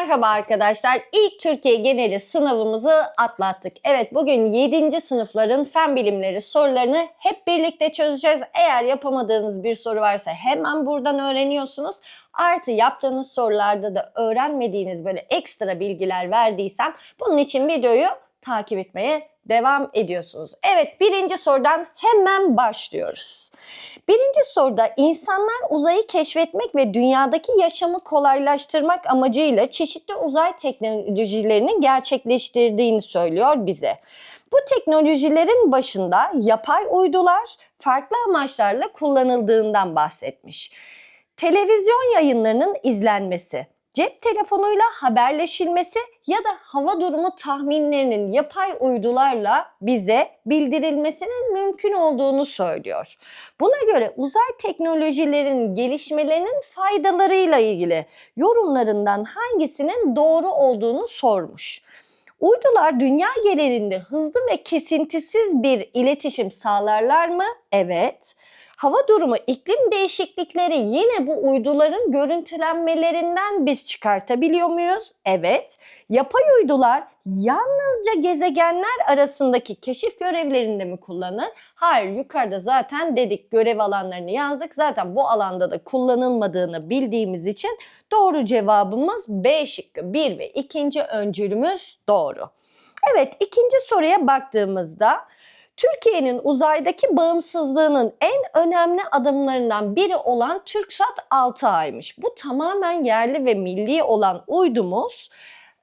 Merhaba arkadaşlar. İlk Türkiye geneli sınavımızı atlattık. Evet bugün 7. sınıfların fen bilimleri sorularını hep birlikte çözeceğiz. Eğer yapamadığınız bir soru varsa hemen buradan öğreniyorsunuz. Artı yaptığınız sorularda da öğrenmediğiniz böyle ekstra bilgiler verdiysem bunun için videoyu takip etmeye devam ediyorsunuz. Evet birinci sorudan hemen başlıyoruz. Birinci soruda insanlar uzayı keşfetmek ve dünyadaki yaşamı kolaylaştırmak amacıyla çeşitli uzay teknolojilerini gerçekleştirdiğini söylüyor bize. Bu teknolojilerin başında yapay uydular farklı amaçlarla kullanıldığından bahsetmiş. Televizyon yayınlarının izlenmesi, cep telefonuyla haberleşilmesi ya da hava durumu tahminlerinin yapay uydularla bize bildirilmesinin mümkün olduğunu söylüyor. Buna göre uzay teknolojilerinin gelişmelerinin faydalarıyla ilgili yorumlarından hangisinin doğru olduğunu sormuş. Uydular dünya genelinde hızlı ve kesintisiz bir iletişim sağlarlar mı? Evet. Hava durumu, iklim değişiklikleri yine bu uyduların görüntülenmelerinden biz çıkartabiliyor muyuz? Evet. Yapay uydular yalnızca gezegenler arasındaki keşif görevlerinde mi kullanır? Hayır, yukarıda zaten dedik görev alanlarını yazdık. Zaten bu alanda da kullanılmadığını bildiğimiz için doğru cevabımız B şıkkı. 1 ve ikinci öncülümüz doğru. Evet, ikinci soruya baktığımızda Türkiye'nin uzaydaki bağımsızlığının en önemli adımlarından biri olan TürkSat 6A'ymış. Bu tamamen yerli ve milli olan uydumuz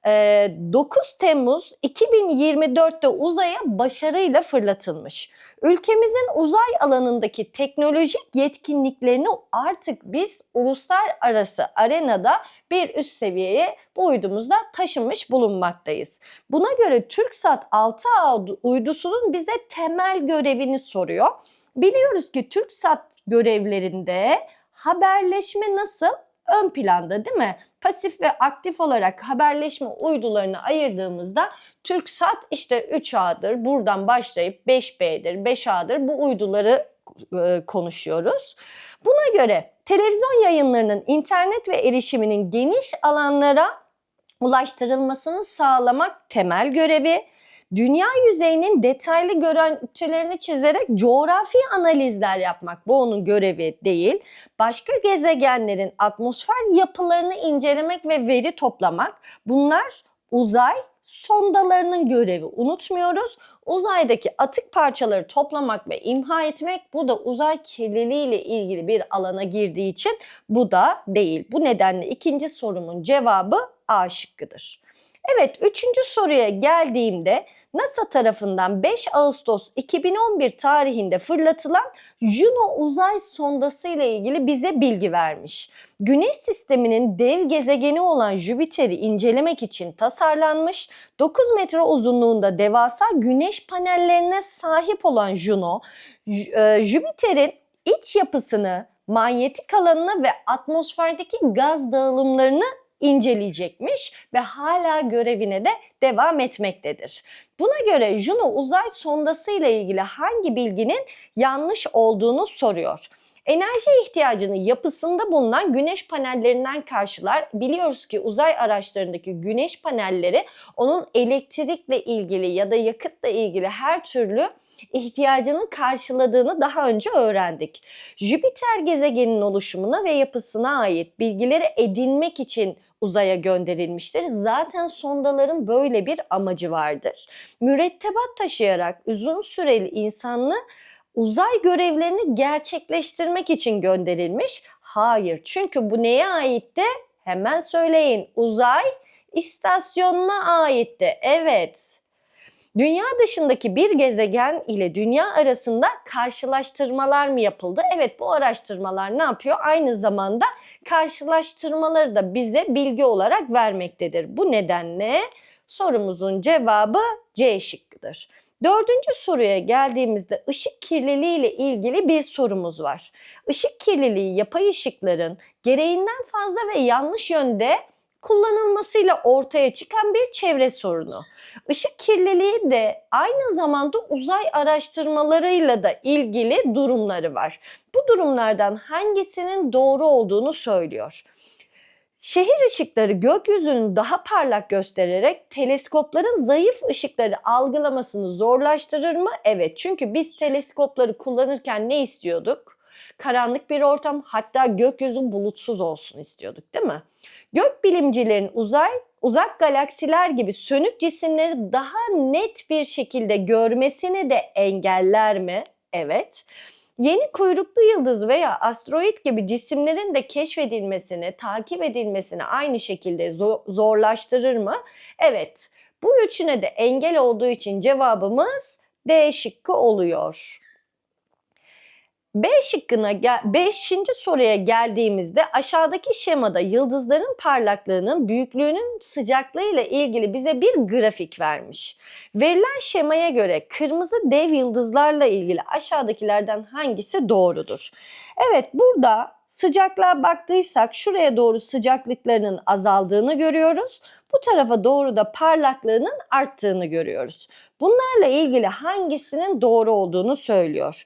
9 Temmuz 2024'te uzaya başarıyla fırlatılmış. Ülkemizin uzay alanındaki teknolojik yetkinliklerini artık biz uluslararası arenada bir üst seviyeye bu uydumuzda taşımış bulunmaktayız. Buna göre TürkSat 6A uydusunun bize temel görevini soruyor. Biliyoruz ki TürkSat görevlerinde haberleşme nasıl? Ön planda değil mi? Pasif ve aktif olarak haberleşme uydularını ayırdığımızda TürkSat işte 3A'dır. Buradan başlayıp 5B'dir, 5A'dır. Bu uyduları e, konuşuyoruz. Buna göre televizyon yayınlarının internet ve erişiminin geniş alanlara ulaştırılmasını sağlamak temel görevi dünya yüzeyinin detaylı görüntülerini çizerek coğrafi analizler yapmak bu onun görevi değil. Başka gezegenlerin atmosfer yapılarını incelemek ve veri toplamak bunlar uzay sondalarının görevi unutmuyoruz. Uzaydaki atık parçaları toplamak ve imha etmek bu da uzay kirliliği ile ilgili bir alana girdiği için bu da değil. Bu nedenle ikinci sorumun cevabı A şıkkıdır. Evet, üçüncü soruya geldiğimde NASA tarafından 5 Ağustos 2011 tarihinde fırlatılan Juno uzay sondası ile ilgili bize bilgi vermiş. Güneş sisteminin dev gezegeni olan Jüpiter'i incelemek için tasarlanmış, 9 metre uzunluğunda devasa güneş panellerine sahip olan Juno, e, Jüpiter'in iç yapısını, manyetik alanını ve atmosferdeki gaz dağılımlarını inceleyecekmiş ve hala görevine de devam etmektedir. Buna göre Juno uzay sondası ile ilgili hangi bilginin yanlış olduğunu soruyor. Enerji ihtiyacını yapısında bulunan güneş panellerinden karşılar. Biliyoruz ki uzay araçlarındaki güneş panelleri onun elektrikle ilgili ya da yakıtla ilgili her türlü ihtiyacının karşıladığını daha önce öğrendik. Jüpiter gezegeninin oluşumuna ve yapısına ait bilgileri edinmek için uzaya gönderilmiştir. Zaten sondaların böyle bir amacı vardır. Mürettebat taşıyarak uzun süreli insanlı uzay görevlerini gerçekleştirmek için gönderilmiş. Hayır çünkü bu neye aitti? Hemen söyleyin. Uzay istasyonuna aitti. Evet. Dünya dışındaki bir gezegen ile dünya arasında karşılaştırmalar mı yapıldı? Evet bu araştırmalar ne yapıyor? Aynı zamanda karşılaştırmaları da bize bilgi olarak vermektedir. Bu nedenle sorumuzun cevabı C şıkkıdır. Dördüncü soruya geldiğimizde ışık kirliliği ile ilgili bir sorumuz var. Işık kirliliği yapay ışıkların gereğinden fazla ve yanlış yönde kullanılmasıyla ortaya çıkan bir çevre sorunu. Işık kirliliği de aynı zamanda uzay araştırmalarıyla da ilgili durumları var. Bu durumlardan hangisinin doğru olduğunu söylüyor. Şehir ışıkları gökyüzünü daha parlak göstererek teleskopların zayıf ışıkları algılamasını zorlaştırır mı? Evet. Çünkü biz teleskopları kullanırken ne istiyorduk? Karanlık bir ortam, hatta gökyüzü bulutsuz olsun istiyorduk, değil mi? Gökbilimcilerin uzay uzak galaksiler gibi sönük cisimleri daha net bir şekilde görmesini de engeller mi? Evet. Yeni kuyruklu yıldız veya asteroid gibi cisimlerin de keşfedilmesini, takip edilmesini aynı şekilde zorlaştırır mı? Evet. Bu üçüne de engel olduğu için cevabımız D şıkkı oluyor. B şıkkına 5. soruya geldiğimizde aşağıdaki şemada yıldızların parlaklığının büyüklüğünün sıcaklığı ile ilgili bize bir grafik vermiş. Verilen şemaya göre kırmızı dev yıldızlarla ilgili aşağıdakilerden hangisi doğrudur? Evet burada sıcaklığa baktıysak şuraya doğru sıcaklıklarının azaldığını görüyoruz. Bu tarafa doğru da parlaklığının arttığını görüyoruz. Bunlarla ilgili hangisinin doğru olduğunu söylüyor.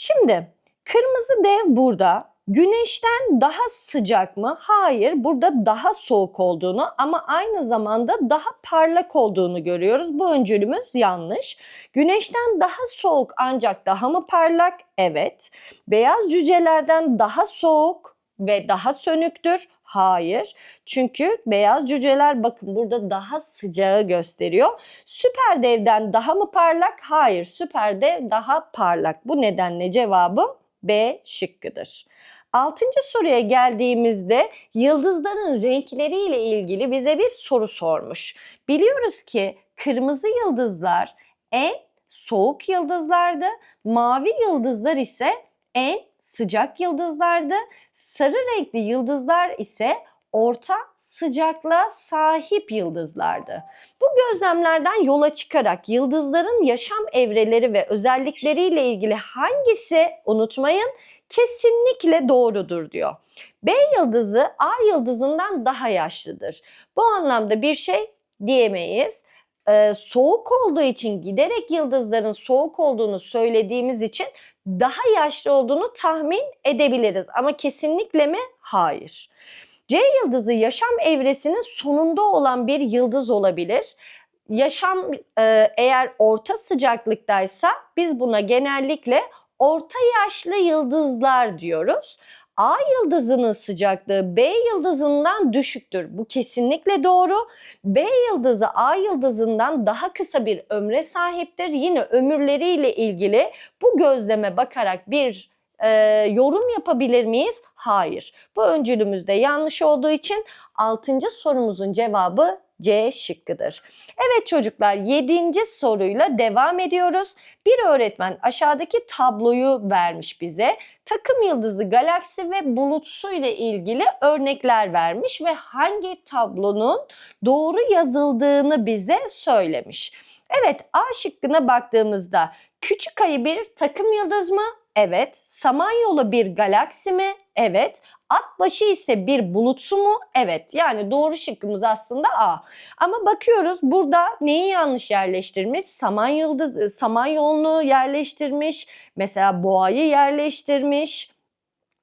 Şimdi kırmızı dev burada. Güneşten daha sıcak mı? Hayır, burada daha soğuk olduğunu ama aynı zamanda daha parlak olduğunu görüyoruz. Bu öncülümüz yanlış. Güneşten daha soğuk ancak daha mı parlak? Evet. Beyaz cücelerden daha soğuk ve daha sönüktür. Hayır. Çünkü beyaz cüceler bakın burada daha sıcağı gösteriyor. Süper devden daha mı parlak? Hayır. Süper dev daha parlak. Bu nedenle cevabım B şıkkıdır. Altıncı soruya geldiğimizde yıldızların renkleriyle ilgili bize bir soru sormuş. Biliyoruz ki kırmızı yıldızlar en soğuk yıldızlardı. Mavi yıldızlar ise en sıcak yıldızlardı. Sarı renkli yıldızlar ise orta sıcaklığa sahip yıldızlardı. Bu gözlemlerden yola çıkarak yıldızların yaşam evreleri ve özellikleriyle ilgili hangisi unutmayın kesinlikle doğrudur diyor. B yıldızı A yıldızından daha yaşlıdır. Bu anlamda bir şey diyemeyiz. Ee, soğuk olduğu için giderek yıldızların soğuk olduğunu söylediğimiz için daha yaşlı olduğunu tahmin edebiliriz. Ama kesinlikle mi? Hayır. C yıldızı yaşam evresinin sonunda olan bir yıldız olabilir. Yaşam e, eğer orta sıcaklıktaysa biz buna genellikle orta yaşlı yıldızlar diyoruz. A yıldızının sıcaklığı B yıldızından düşüktür. Bu kesinlikle doğru. B yıldızı A yıldızından daha kısa bir ömre sahiptir. Yine ömürleriyle ilgili bu gözleme bakarak bir e, yorum yapabilir miyiz? Hayır. Bu öncülümüzde yanlış olduğu için 6. sorumuzun cevabı C şıkkıdır. Evet çocuklar 7. soruyla devam ediyoruz. Bir öğretmen aşağıdaki tabloyu vermiş bize. Takım yıldızı, galaksi ve bulutsu ile ilgili örnekler vermiş ve hangi tablonun doğru yazıldığını bize söylemiş. Evet A şıkkına baktığımızda küçük ayı bir takım yıldız mı? Evet. Samanyolu bir galaksi mi? Evet. At başı ise bir bulutsu mu? Evet. Yani doğru şıkkımız aslında A. Ama bakıyoruz burada neyi yanlış yerleştirmiş? Saman yıldız, Samanyolu'nu yerleştirmiş. Mesela boğayı yerleştirmiş.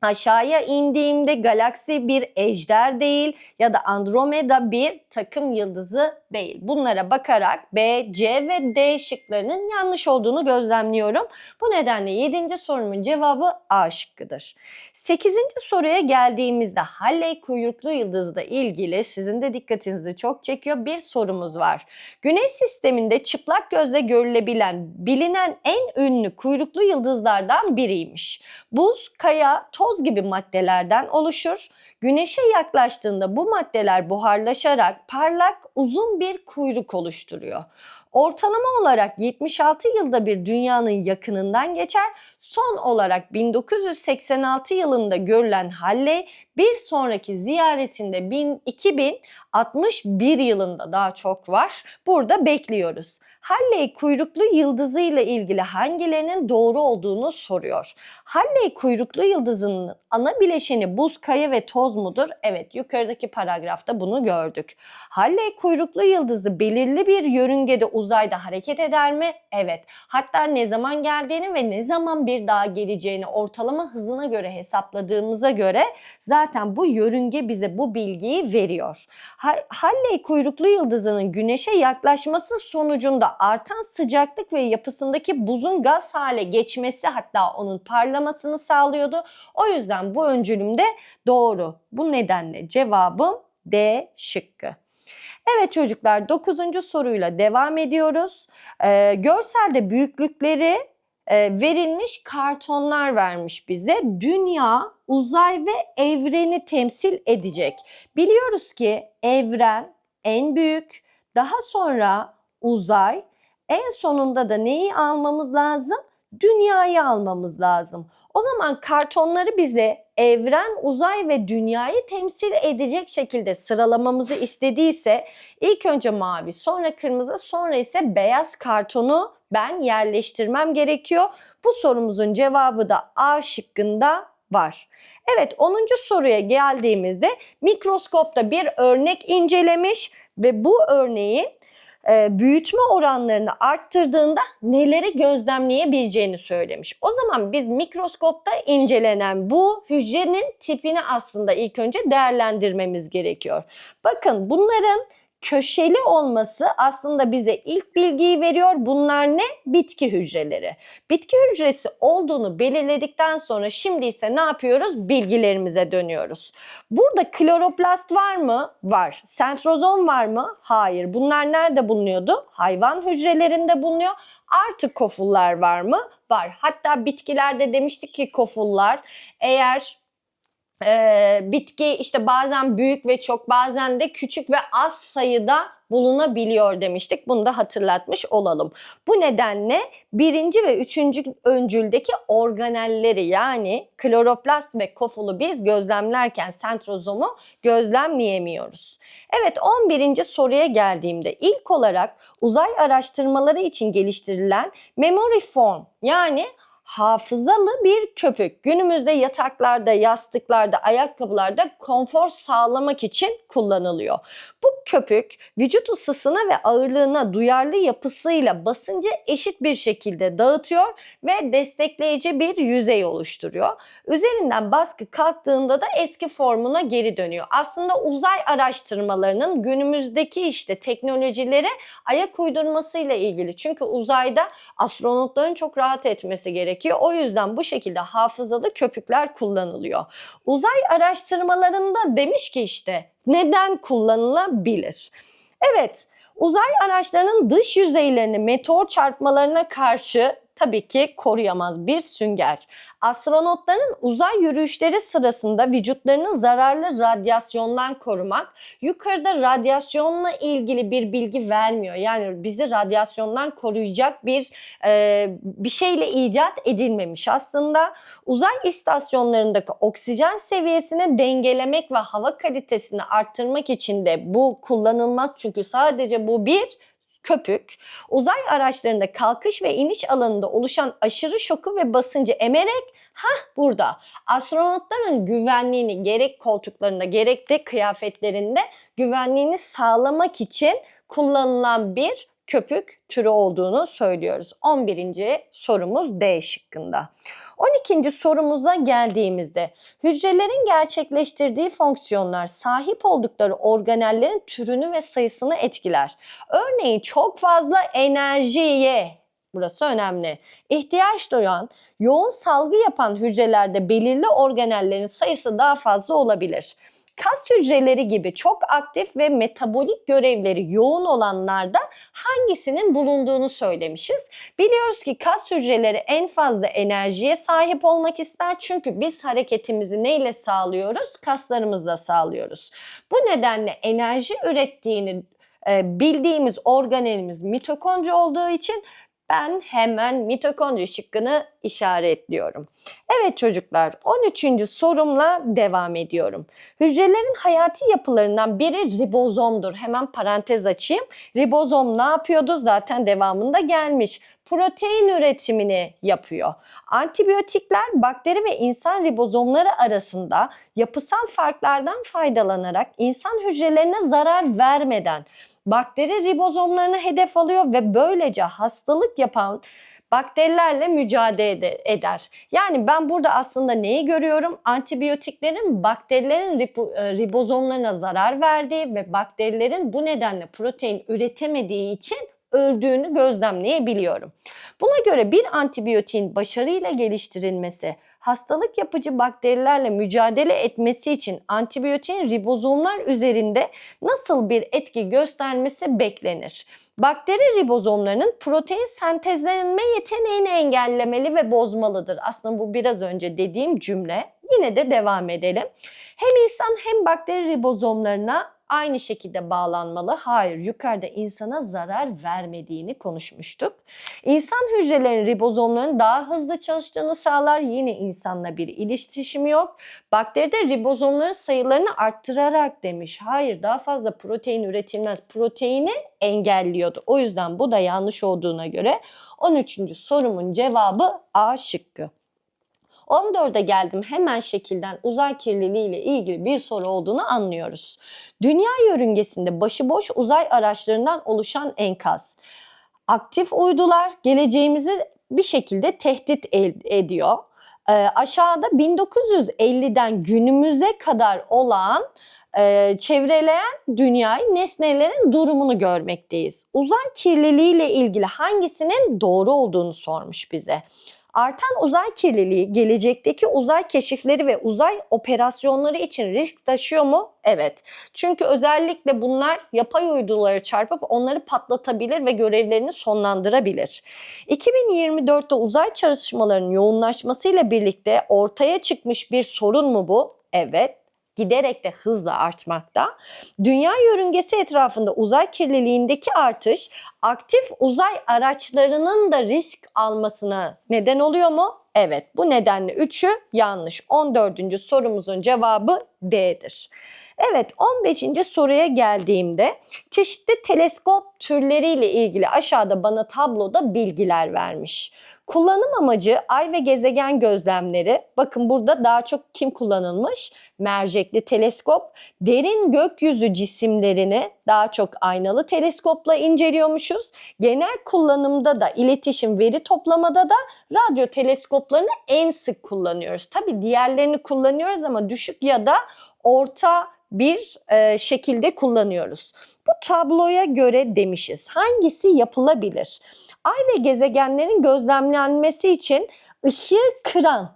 Aşağıya indiğimde galaksi bir ejder değil ya da Andromeda bir takım yıldızı değil. Bunlara bakarak B, C ve D şıklarının yanlış olduğunu gözlemliyorum. Bu nedenle 7. sorumun cevabı A şıkkıdır. 8. soruya geldiğimizde Halley kuyruklu yıldızla ilgili sizin de dikkatinizi çok çekiyor bir sorumuz var. Güneş sisteminde çıplak gözle görülebilen bilinen en ünlü kuyruklu yıldızlardan biriymiş. Buz, kaya, toz gibi maddelerden oluşur. Güneşe yaklaştığında bu maddeler buharlaşarak parlak uzun bir kuyruk oluşturuyor. Ortalama olarak 76 yılda bir dünyanın yakınından geçer. Son olarak 1986 yılında görülen Halley bir sonraki ziyaretinde 2061 yılında daha çok var. Burada bekliyoruz. Halley kuyruklu yıldızı ile ilgili hangilerinin doğru olduğunu soruyor. Halley kuyruklu yıldızının ana bileşeni buz, kaya ve toz mudur? Evet, yukarıdaki paragrafta bunu gördük. Halley kuyruklu yıldızı belirli bir yörüngede uzayda hareket eder mi? Evet. Hatta ne zaman geldiğini ve ne zaman bir daha geleceğini ortalama hızına göre hesapladığımıza göre zaten bu yörünge bize bu bilgiyi veriyor. Ha- Halley kuyruklu yıldızının güneşe yaklaşması sonucunda artan sıcaklık ve yapısındaki buzun gaz hale geçmesi hatta onun parlamasını sağlıyordu. O yüzden bu öncülüm de doğru. Bu nedenle cevabım D şıkkı. Evet çocuklar 9. soruyla devam ediyoruz. Ee, görselde büyüklükleri e, verilmiş kartonlar vermiş bize. Dünya, uzay ve evreni temsil edecek. Biliyoruz ki evren en büyük, daha sonra uzay, en sonunda da neyi almamız lazım? Dünyayı almamız lazım. O zaman kartonları bize evren, uzay ve dünyayı temsil edecek şekilde sıralamamızı istediyse ilk önce mavi, sonra kırmızı, sonra ise beyaz kartonu ben yerleştirmem gerekiyor. Bu sorumuzun cevabı da A şıkkında var. Evet 10. soruya geldiğimizde mikroskopta bir örnek incelemiş ve bu örneğin e, büyütme oranlarını arttırdığında neleri gözlemleyebileceğini söylemiş. O zaman biz mikroskopta incelenen bu hücrenin tipini aslında ilk önce değerlendirmemiz gerekiyor. Bakın bunların köşeli olması aslında bize ilk bilgiyi veriyor. Bunlar ne? Bitki hücreleri. Bitki hücresi olduğunu belirledikten sonra şimdi ise ne yapıyoruz? Bilgilerimize dönüyoruz. Burada kloroplast var mı? Var. Sentrozom var mı? Hayır. Bunlar nerede bulunuyordu? Hayvan hücrelerinde bulunuyor. Artı kofullar var mı? Var. Hatta bitkilerde demiştik ki kofullar eğer e, bitki işte bazen büyük ve çok bazen de küçük ve az sayıda bulunabiliyor demiştik. Bunu da hatırlatmış olalım. Bu nedenle birinci ve üçüncü öncüldeki organelleri yani kloroplast ve kofulu biz gözlemlerken sentrozomu gözlemleyemiyoruz. Evet 11. soruya geldiğimde ilk olarak uzay araştırmaları için geliştirilen memory foam yani hafızalı bir köpük. Günümüzde yataklarda, yastıklarda, ayakkabılarda konfor sağlamak için kullanılıyor. Bu köpük vücut ısısına ve ağırlığına duyarlı yapısıyla basıncı eşit bir şekilde dağıtıyor ve destekleyici bir yüzey oluşturuyor. Üzerinden baskı kalktığında da eski formuna geri dönüyor. Aslında uzay araştırmalarının günümüzdeki işte teknolojilere ayak uydurmasıyla ilgili. Çünkü uzayda astronotların çok rahat etmesi gerekiyor. O yüzden bu şekilde hafızalı köpükler kullanılıyor. Uzay araştırmalarında demiş ki işte neden kullanılabilir? Evet, uzay araçlarının dış yüzeylerini meteor çarpmalarına karşı tabii ki koruyamaz bir sünger. Astronotların uzay yürüyüşleri sırasında vücutlarını zararlı radyasyondan korumak yukarıda radyasyonla ilgili bir bilgi vermiyor. Yani bizi radyasyondan koruyacak bir e, bir şeyle icat edilmemiş aslında. Uzay istasyonlarındaki oksijen seviyesini dengelemek ve hava kalitesini arttırmak için de bu kullanılmaz. Çünkü sadece bu bir köpük uzay araçlarında kalkış ve iniş alanında oluşan aşırı şoku ve basıncı emerek hah burada. Astronotların güvenliğini gerek koltuklarında gerek de kıyafetlerinde güvenliğini sağlamak için kullanılan bir köpük türü olduğunu söylüyoruz. 11. sorumuz D şıkkında. 12. sorumuza geldiğimizde hücrelerin gerçekleştirdiği fonksiyonlar sahip oldukları organellerin türünü ve sayısını etkiler. Örneğin çok fazla enerjiye Burası önemli. İhtiyaç duyan, yoğun salgı yapan hücrelerde belirli organellerin sayısı daha fazla olabilir. Kas hücreleri gibi çok aktif ve metabolik görevleri yoğun olanlarda hangisinin bulunduğunu söylemişiz. Biliyoruz ki kas hücreleri en fazla enerjiye sahip olmak ister çünkü biz hareketimizi neyle sağlıyoruz? Kaslarımızla sağlıyoruz. Bu nedenle enerji ürettiğini e, bildiğimiz organelimiz mitokondri olduğu için ben hemen mitokondri şıkkını işaretliyorum. Evet çocuklar 13. sorumla devam ediyorum. Hücrelerin hayati yapılarından biri ribozomdur. Hemen parantez açayım. Ribozom ne yapıyordu? Zaten devamında gelmiş. Protein üretimini yapıyor. Antibiyotikler bakteri ve insan ribozomları arasında yapısal farklardan faydalanarak insan hücrelerine zarar vermeden bakteri ribozomlarını hedef alıyor ve böylece hastalık yapan bakterilerle mücadele eder. Yani ben burada aslında neyi görüyorum? Antibiyotiklerin bakterilerin e, ribozomlarına zarar verdiği ve bakterilerin bu nedenle protein üretemediği için öldüğünü gözlemleyebiliyorum. Buna göre bir antibiyotiğin başarıyla geliştirilmesi, hastalık yapıcı bakterilerle mücadele etmesi için antibiyotiğin ribozomlar üzerinde nasıl bir etki göstermesi beklenir? Bakteri ribozomlarının protein sentezlenme yeteneğini engellemeli ve bozmalıdır. Aslında bu biraz önce dediğim cümle. Yine de devam edelim. Hem insan hem bakteri ribozomlarına aynı şekilde bağlanmalı. Hayır, yukarıda insana zarar vermediğini konuşmuştuk. İnsan hücrelerinin ribozomlarının daha hızlı çalıştığını sağlar. Yine insanla bir iletişimi yok. Bakteride ribozomların sayılarını arttırarak demiş. Hayır, daha fazla protein üretilmez. Proteini engelliyordu. O yüzden bu da yanlış olduğuna göre 13. sorumun cevabı A şıkkı. 14'e geldim hemen şekilden uzay kirliliği ile ilgili bir soru olduğunu anlıyoruz. Dünya yörüngesinde başıboş uzay araçlarından oluşan enkaz. Aktif uydular geleceğimizi bir şekilde tehdit ediyor. Ee, aşağıda 1950'den günümüze kadar olan e, çevreleyen dünyayı nesnelerin durumunu görmekteyiz. Uzay kirliliği ile ilgili hangisinin doğru olduğunu sormuş bize. Artan uzay kirliliği gelecekteki uzay keşifleri ve uzay operasyonları için risk taşıyor mu? Evet. Çünkü özellikle bunlar yapay uyduları çarpıp onları patlatabilir ve görevlerini sonlandırabilir. 2024'te uzay çalışmalarının yoğunlaşmasıyla birlikte ortaya çıkmış bir sorun mu bu? Evet giderek de hızla artmakta. Dünya yörüngesi etrafında uzay kirliliğindeki artış aktif uzay araçlarının da risk almasına neden oluyor mu? Evet bu nedenle 3'ü yanlış. 14. sorumuzun cevabı D'dir. Evet 15. soruya geldiğimde çeşitli teleskop türleriyle ilgili aşağıda bana tabloda bilgiler vermiş. Kullanım amacı ay ve gezegen gözlemleri. Bakın burada daha çok kim kullanılmış? Mercekli teleskop. Derin gökyüzü cisimlerini daha çok aynalı teleskopla inceliyormuşuz. Genel kullanımda da iletişim veri toplamada da radyo teleskoplarını en sık kullanıyoruz. Tabi diğerlerini kullanıyoruz ama düşük ya da orta bir e, şekilde kullanıyoruz. Bu tabloya göre demişiz. Hangisi yapılabilir? Ay ve gezegenlerin gözlemlenmesi için ışığı kıran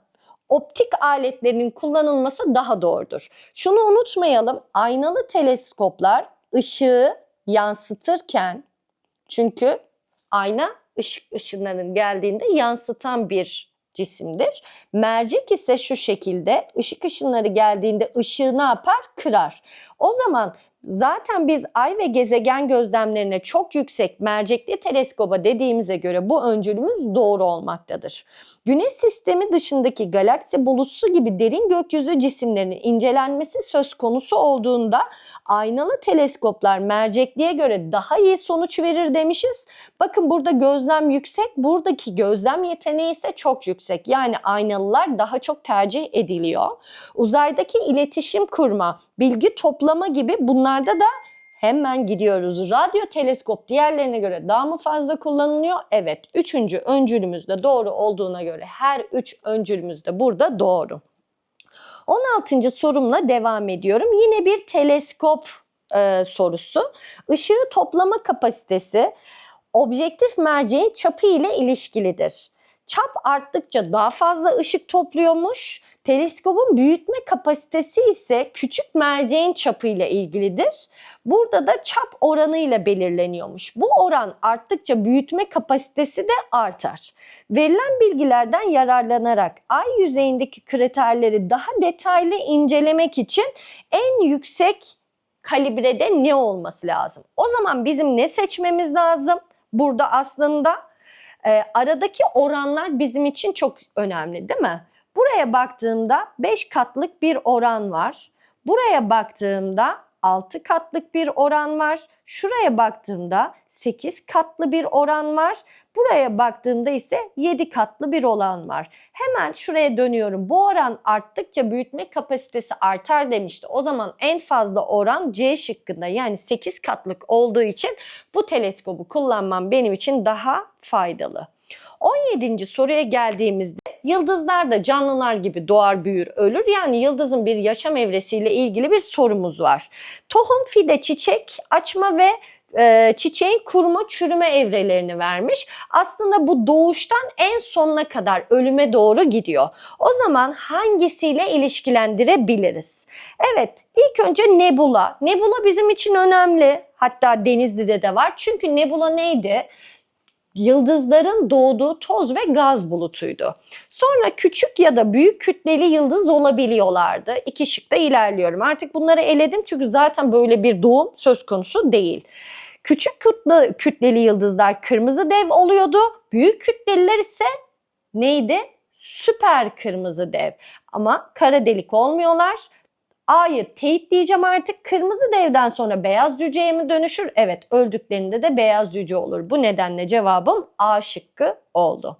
optik aletlerin kullanılması daha doğrudur. Şunu unutmayalım. Aynalı teleskoplar ışığı yansıtırken çünkü ayna ışık ışınlarının geldiğinde yansıtan bir cisimdir. Mercek ise şu şekilde ışık ışınları geldiğinde ışığı ne yapar? Kırar. O zaman zaten biz ay ve gezegen gözlemlerine çok yüksek mercekli teleskoba dediğimize göre bu öncülümüz doğru olmaktadır. Güneş sistemi dışındaki galaksi bulutusu gibi derin gökyüzü cisimlerinin incelenmesi söz konusu olduğunda aynalı teleskoplar mercekliğe göre daha iyi sonuç verir demişiz. Bakın burada gözlem yüksek, buradaki gözlem yeteneği ise çok yüksek. Yani aynalılar daha çok tercih ediliyor. Uzaydaki iletişim kurma, bilgi toplama gibi bunlarda da hemen gidiyoruz. Radyo teleskop diğerlerine göre daha mı fazla kullanılıyor? Evet. Üçüncü öncülümüz de doğru olduğuna göre her üç öncülümüz de burada doğru. 16. sorumla devam ediyorum. Yine bir teleskop e, sorusu. Işığı toplama kapasitesi objektif merceğin çapı ile ilişkilidir. Çap arttıkça daha fazla ışık topluyormuş. Teleskobun büyütme kapasitesi ise küçük merceğin çapı ile ilgilidir. Burada da çap oranı ile belirleniyormuş. Bu oran arttıkça büyütme kapasitesi de artar. Verilen bilgilerden yararlanarak ay yüzeyindeki kriterleri daha detaylı incelemek için en yüksek kalibrede ne olması lazım? O zaman bizim ne seçmemiz lazım? Burada aslında e, aradaki oranlar bizim için çok önemli değil mi? Buraya baktığımda 5 katlık bir oran var. Buraya baktığımda 6 katlık bir oran var. Şuraya baktığımda 8 katlı bir oran var. Buraya baktığımda ise 7 katlı bir oran var. Hemen şuraya dönüyorum. Bu oran arttıkça büyütme kapasitesi artar demişti. O zaman en fazla oran C şıkkında yani 8 katlık olduğu için bu teleskobu kullanmam benim için daha faydalı. 17. soruya geldiğimizde yıldızlar da canlılar gibi doğar büyür ölür. Yani yıldızın bir yaşam evresiyle ilgili bir sorumuz var. Tohum, fide, çiçek, açma ve e, çiçeğin kuruma çürüme evrelerini vermiş. Aslında bu doğuştan en sonuna kadar ölüme doğru gidiyor. O zaman hangisiyle ilişkilendirebiliriz? Evet, ilk önce nebula. Nebula bizim için önemli. Hatta Denizli'de de var. Çünkü nebula neydi? Yıldızların doğduğu toz ve gaz bulutuydu. Sonra küçük ya da büyük kütleli yıldız olabiliyorlardı. İki şıkta ilerliyorum. Artık bunları eledim çünkü zaten böyle bir doğum söz konusu değil. Küçük kütle, kütleli yıldızlar kırmızı dev oluyordu. Büyük kütleliler ise neydi? Süper kırmızı dev. Ama kara delik olmuyorlar. A'yı teyit diyeceğim artık. Kırmızı devden sonra beyaz cüceye mi dönüşür? Evet öldüklerinde de beyaz cüce olur. Bu nedenle cevabım A şıkkı oldu.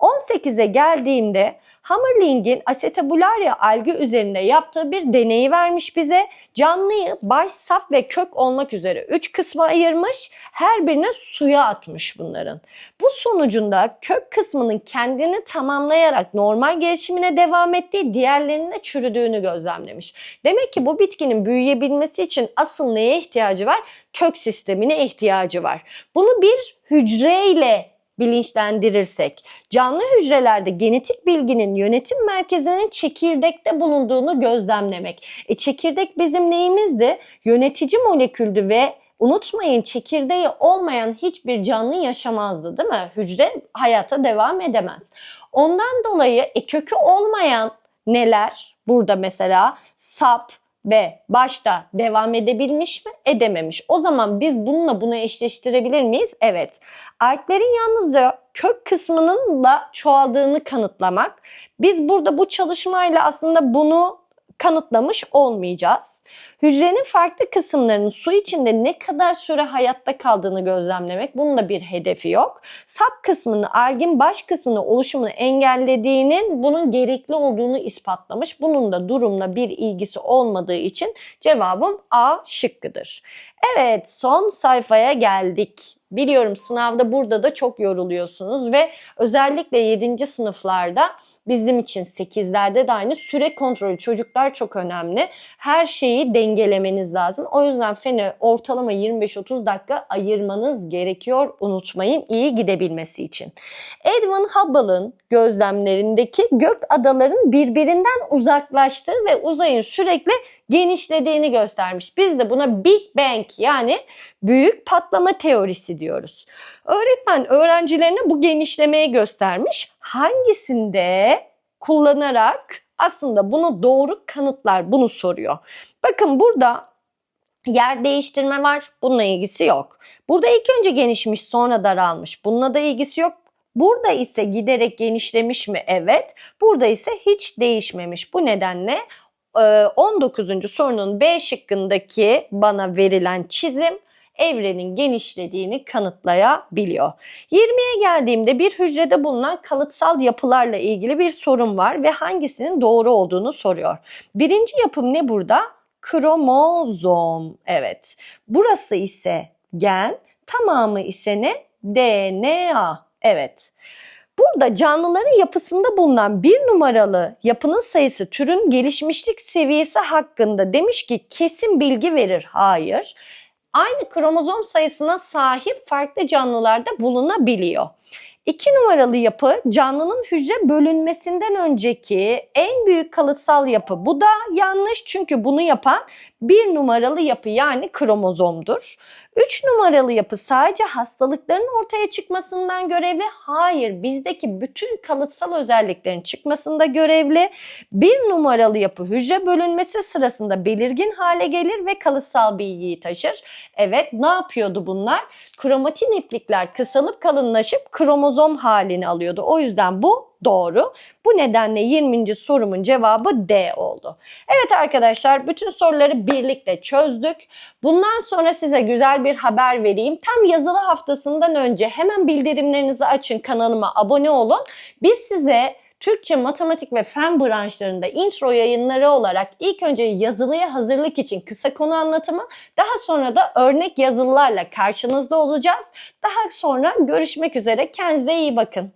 18'e geldiğimde Hammerling'in asetabularia algı üzerinde yaptığı bir deneyi vermiş bize. Canlıyı baş, sap ve kök olmak üzere 3 kısma ayırmış. Her birine suya atmış bunların. Bu sonucunda kök kısmının kendini tamamlayarak normal gelişimine devam ettiği diğerlerinin de çürüdüğünü gözlemlemiş. Demek ki bu bitkinin büyüyebilmesi için asıl neye ihtiyacı var? Kök sistemine ihtiyacı var. Bunu bir hücreyle bilinçlendirirsek, canlı hücrelerde genetik bilginin yönetim merkezinin çekirdekte bulunduğunu gözlemlemek. E çekirdek bizim neyimizdi? Yönetici moleküldü ve unutmayın çekirdeği olmayan hiçbir canlı yaşamazdı değil mi? Hücre hayata devam edemez. Ondan dolayı e, kökü olmayan neler? Burada mesela sap, ve başta devam edebilmiş mi? Edememiş. O zaman biz bununla bunu eşleştirebilir miyiz? Evet. Alklerin yalnızca kök kısmının da çoğaldığını kanıtlamak. Biz burada bu çalışmayla aslında bunu kanıtlamış olmayacağız. Hücrenin farklı kısımlarının su içinde ne kadar süre hayatta kaldığını gözlemlemek bunun da bir hedefi yok. Sap kısmını algin baş kısmını oluşumunu engellediğinin bunun gerekli olduğunu ispatlamış. Bunun da durumla bir ilgisi olmadığı için cevabım A şıkkıdır. Evet son sayfaya geldik. Biliyorum sınavda burada da çok yoruluyorsunuz ve özellikle 7. sınıflarda bizim için 8'lerde de aynı süre kontrolü çocuklar çok önemli. Her şeyi dengelemeniz lazım. O yüzden fene ortalama 25-30 dakika ayırmanız gerekiyor unutmayın iyi gidebilmesi için. Edwin Hubble'ın gözlemlerindeki gök adaların birbirinden uzaklaştığı ve uzayın sürekli genişlediğini göstermiş. Biz de buna Big Bang yani büyük patlama teorisi diyoruz. Öğretmen öğrencilerine bu genişlemeyi göstermiş. Hangisinde kullanarak aslında bunu doğru kanıtlar bunu soruyor. Bakın burada yer değiştirme var. Bununla ilgisi yok. Burada ilk önce genişmiş sonra daralmış. Bununla da ilgisi yok. Burada ise giderek genişlemiş mi? Evet. Burada ise hiç değişmemiş. Bu nedenle 19. Ee, sorunun B şıkkındaki bana verilen çizim evrenin genişlediğini kanıtlayabiliyor. 20'ye geldiğimde bir hücrede bulunan kalıtsal yapılarla ilgili bir sorun var ve hangisinin doğru olduğunu soruyor. Birinci yapım ne burada? Kromozom. Evet. Burası ise gen, tamamı ise ne? DNA. Evet. Burada canlıların yapısında bulunan bir numaralı yapının sayısı türün gelişmişlik seviyesi hakkında demiş ki kesin bilgi verir. Hayır. Aynı kromozom sayısına sahip farklı canlılarda bulunabiliyor. İki numaralı yapı canlının hücre bölünmesinden önceki en büyük kalıtsal yapı. Bu da yanlış çünkü bunu yapan bir numaralı yapı yani kromozomdur. 3 numaralı yapı sadece hastalıkların ortaya çıkmasından görevli. Hayır, bizdeki bütün kalıtsal özelliklerin çıkmasında görevli. 1 numaralı yapı hücre bölünmesi sırasında belirgin hale gelir ve kalıtsal bilgiyi taşır. Evet, ne yapıyordu bunlar? Kromatin iplikler kısalıp kalınlaşıp kromozom halini alıyordu. O yüzden bu doğru. Bu nedenle 20. sorumun cevabı D oldu. Evet arkadaşlar bütün soruları birlikte çözdük. Bundan sonra size güzel bir haber vereyim. Tam yazılı haftasından önce hemen bildirimlerinizi açın kanalıma abone olun. Biz size Türkçe, matematik ve fen branşlarında intro yayınları olarak ilk önce yazılıya hazırlık için kısa konu anlatımı, daha sonra da örnek yazılılarla karşınızda olacağız. Daha sonra görüşmek üzere. Kendinize iyi bakın.